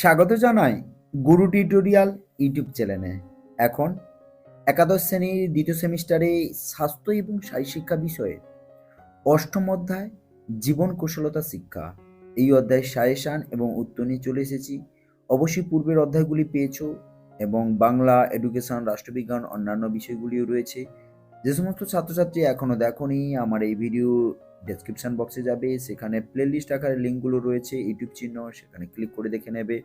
স্বাগত জানাই গুরু tutorial YouTube চ্যানেলে। এখন একাদশ শ্রেণির দ্বিতীয় সেমিস্টারে স্বাস্থ্য এবং শিক্ষা বিষয়ে অষ্টম অধ্যায়, জীবন কুশলতা শিক্ষা। এই অধ্যায়ের সায়েশান এবং উত্তর নিয়ে চলে এসেছি। অবশ্যই পূর্বের অধ্যায়গুলি পেয়েছ এবং বাংলা এডুকেশন রাষ্ট্রবিজ্ঞান, অন্যান্য বিষয়গুলিও রয়েছে। যে সমস্ত ছাত্রছাত্রী এখনও দেখোনি, আমার এই ভিডিও ডেসক্রিপশন বক্সে যাবে, সেখানে প্লেলিস্ট আকারে লিঙ্কগুলো রয়েছে, ইউটিউব চিহ্ন, সেখানে ক্লিক করে দেখে নেবে।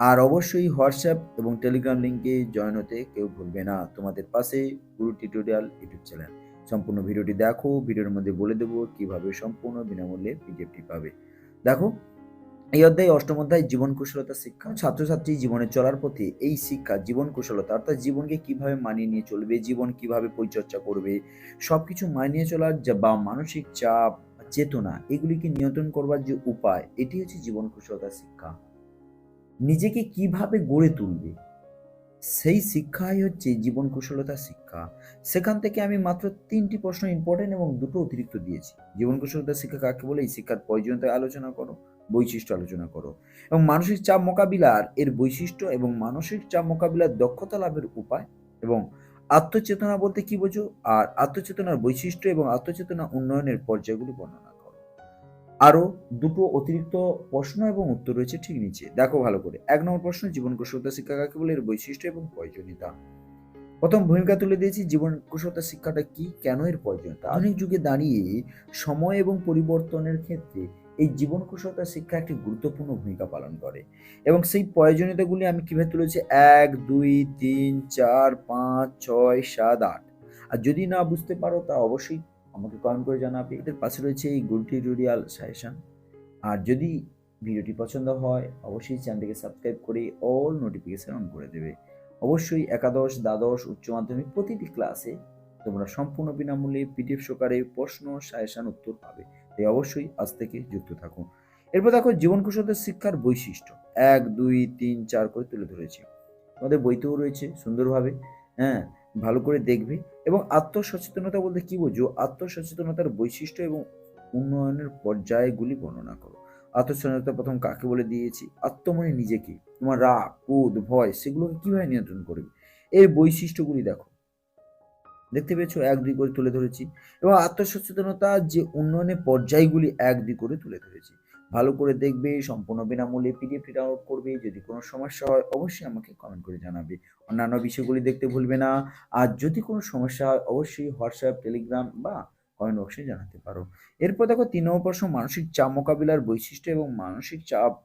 আর অবশ্যই হোয়াটসঅ্যাপ এবং টেলিগ্রাম লিঙ্কে জয়েন হতে কেউ ভুলবে না। তোমাদের পাশে গুরু টিউটোরিয়াল ইউটিউব চ্যানেল সম্পূর্ণ ভিডিওটি দেখো ভিডিওর মধ্যে বলে দেবো কীভাবে সম্পূর্ণ বিনামূল্যে পিডিএফটি পাবে। দেখো এই অধ্যায় অষ্টম অধ্যায় জীবন কুশলতা শিক্ষা। ছাত্রছাত্রী জীবনে চলার পথে এই শিক্ষা, জীবন কুশলতা, অর্থাৎ জীবনকে কীভাবে মানিয়ে নিয়ে চলবে, জীবন কীভাবে পরিচর্যা করবে, সবকিছু মানিয়ে চলার বা মানসিক চাপ, চেতনা, এগুলিকে নিয়ন্ত্রণ করবার যে উপায়, এটি হচ্ছে জীবন কুশলতা শিক্ষা। নিজেকে কীভাবে গড়ে তুলবে, সেই শিক্ষাই হচ্ছে জীবন কুশলতা শিক্ষা। সেখান থেকে আমি মাত্র তিনটি প্রশ্ন ইম্পর্টেন্ট এবং দুটো অতিরিক্ত দিয়েছি। জীবন কুশলতা শিক্ষা কাকে বলে? এই শিক্ষার প্রয়োজনীয়তা আলোচনা করো। বৈশিষ্ট্য আলোচনা করো। এবং মানসিক চাপ মোকাবিলার এর বৈশিষ্ট্য এবং মানসিক চাপ মোকাবিলার দক্ষতা লাভের উপায় এবং আত্মচেতনা বলতে কি বোঝো? আর আত্মচেতনার বৈশিষ্ট্য এবং আত্মচেতনা উন্নয়নের পর্যায়গুলি বর্ণনা করো। আরও দুটো অতিরিক্ত প্রশ্ন এবং উত্তর রয়েছে ঠিক নিচে। দেখো ভালো করে। এক নম্বর প্রশ্ন, জীবন কুশলতা শিক্ষা কাকে বলে? এর বৈশিষ্ট্য এবং প্রয়োজনীয়তা। প্রথম ভূমিকা তুলে দিয়েছি, জীবন কুশলতা শিক্ষাটা কি? কেন এর প্রয়োজনীয়তা? আধুনিক যুগে দাঁড়িয়ে সময় এবং পরিবর্তনের ক্ষেত্রে এই জীবন কুশলতা শিক্ষা একটি গুরুত্বপূর্ণ ভূমিকা পালন করে। এবং সেই প্রয়োজনীয়তাগুলি আমি কীভাবে তুলেছি? এক, দুই, তিন, চার, পাঁচ, ছয়, সাত, আট। আর যদি না বুঝতে পারো, তা অবশ্যই আমাকে কমেন্ট করে জানাবে। এদের পাশে রয়েছে এই গুড টিউটোরিয়াল সাজেশন আর যদি ভিডিওটি পছন্দ হয়, অবশ্যই চ্যানেলটিকে সাবস্ক্রাইব করে অল নোটিফিকেশন অন করে দেবে। অবশ্যই একাদশ, দ্বাদশ, উচ্চ মাধ্যমিক প্রতিটি ক্লাসে তোমরা সম্পূর্ণ বিনামূল্যে পিডিএফ সহকারে প্রশ্ন, সাজেশন, উত্তর পাবে। তাই অবশ্যই আজ থেকে যুক্ত থাকুন। এরপর দেখো জীবন কুশলতা শিক্ষার বৈশিষ্ট্য। এক, দুই, তিন, চার করে তুলে ধরেছি। আমাদের বইতেও রয়েছে সুন্দরভাবে হ্যাঁ ভালো করে দেখবে। এবং আত্মসচেতনতা বলতে কি বোঝো? আত্মসচেতনতার বৈশিষ্ট্য এবং উন্নয়নের পর্যায়গুলি বর্ণনা করো। আত্মসচেতনতা প্রথম কাকে বলে দিয়েছি? আত্মমনে নিজেকে। তোমার রাগ, ক্রোধ, ভয়, সেগুলোকে কীভাবে নিয়ন্ত্রণ করবে? এর বৈশিষ্ট্যগুলি দেখো। দেখতে পেয়েছ, এক দুই করে তুলে ধরেছি। এবং আত্মসচেতনতা যে উন্নয়নের পর্যায়গুলি এক দুই করে তুলে ধরেছি। ভালো করে দেখবে, সম্পূর্ণ বিনামূল্যে পিডিএফটি ডাউনলোড করবে, যদি কোনো সমস্যা হয় অবশ্যই আমাকে কমেন্ট করে জানাবে। অন্যান্য বিষয়গুলি দেখতে ভুলবে না। আর যদি কোনো সমস্যা হয় অবশ্যই হোয়াটসঅ্যাপ টেলিগ্রাম বা কমেন্ট বক্সে জানাতে পারো। এরপর দেখো, তিন নম্বর প্রশ্ন, মানসিক চাপ মোকাবিলার বৈশিষ্ট্য এবং মানসিক চাপ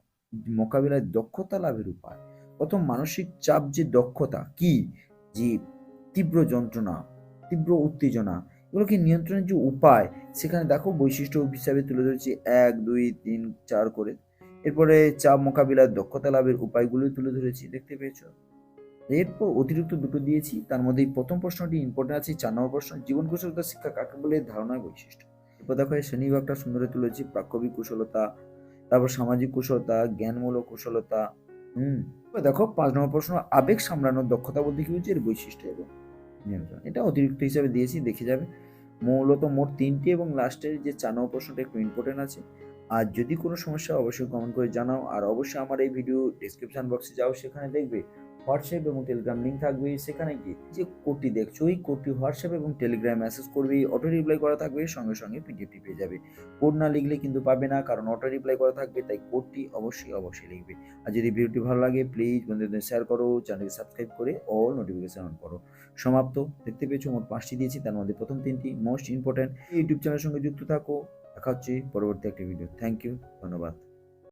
মোকাবিলার দক্ষতা লাভের উপায়। প্রথম, মানসিক চাপ যে দক্ষতা, কি? যে তীব্র যন্ত্রণা তীব্র উত্তেজনা। এগুলোকে নিয়ন্ত্রণের যে উপায়, সেখানে দেখো বৈশিষ্ট্য হিসাবে তুলে ধরেছি এক, দুই, তিন, চার করে। এরপরে চাপ মোকাবিলার দক্ষতা লাভের উপায়গুলো তুলে ধরেছি, দেখতে পেয়েছ? এরপর অতিরিক্ত দুটো দিয়েছি, তার মধ্যে প্রথম প্রশ্নটি ইম্পর্টেন্ট আছে, চার নম্বর প্রশ্ন জীবন কুশলতা শিক্ষা কাকে বলে? ধারণার বৈশিষ্ট্য। এরপর দেখো, এই শ্রেণীবিভাগটা সুন্দর তুলেছি প্রাকবিক কুশলতা, তারপর সামাজিক কুশলতা, জ্ঞানমূলক কুশলতা, হুম? দেখো, পাঁচ নম্বর প্রশ্ন, আবেগ সামলানোর দক্ষতা বলতে কি হচ্ছে এর বৈশিষ্ট্য এবং নিয়ন্ত্রণ। এটা অতিরিক্ত হিসাবে দিয়েছি, দেখে যাবে। মূলত মোট তিনটি এবং লাস্টের যে চার নম্বর প্রশ্নটা একটু ইম্পর্টেন্ট আছে। আর যদি কোনো সমস্যা অবশ্যই কমেন্ট করে জানাও। আর অবশ্যই আমার এই ভিডিও ডিসক্রিপশান বক্সে যাও, সেখানে দেখবে হোয়াটসঅ্যাপ এবং টেলিগ্রাম লিঙ্ক থাকবে সেখানে গিয়ে। যে কোডটি দেখছ ওই কোডটি হোয়াটসঅ্যাপ এবং টেলিগ্রাম মেসেজ করবে, অটো রিপ্লাই করা থাকবে, সঙ্গে সঙ্গে পিডিএফটি পেয়ে যাবে। কোড না লিখলে কিন্তু পাবে না, কারণ অটো রিপ্লাই করা থাকবে, তাই কোডটি অবশ্যই অবশ্যই লিখবে। আর যদি ভিডিওটি ভালো লাগে প্লিজ বন্ধুদের শেয়ার করো চ্যানেলকে সাবস্ক্রাইব করে অল নোটিফিকেশন অন করো। সমাপ্ত, দেখতে পেয়েছ মোট পাঁচটি দিয়েছি, তার মধ্যে প্রথম তিনটি মোস্ট ইম্পর্ট্যান্ট ইউটিউব চ্যানেলের সঙ্গে যুক্ত থাকো, দেখা হচ্ছে পরবর্তী একটি ভিডিও থ্যাংক ইউ ধন্যবাদ।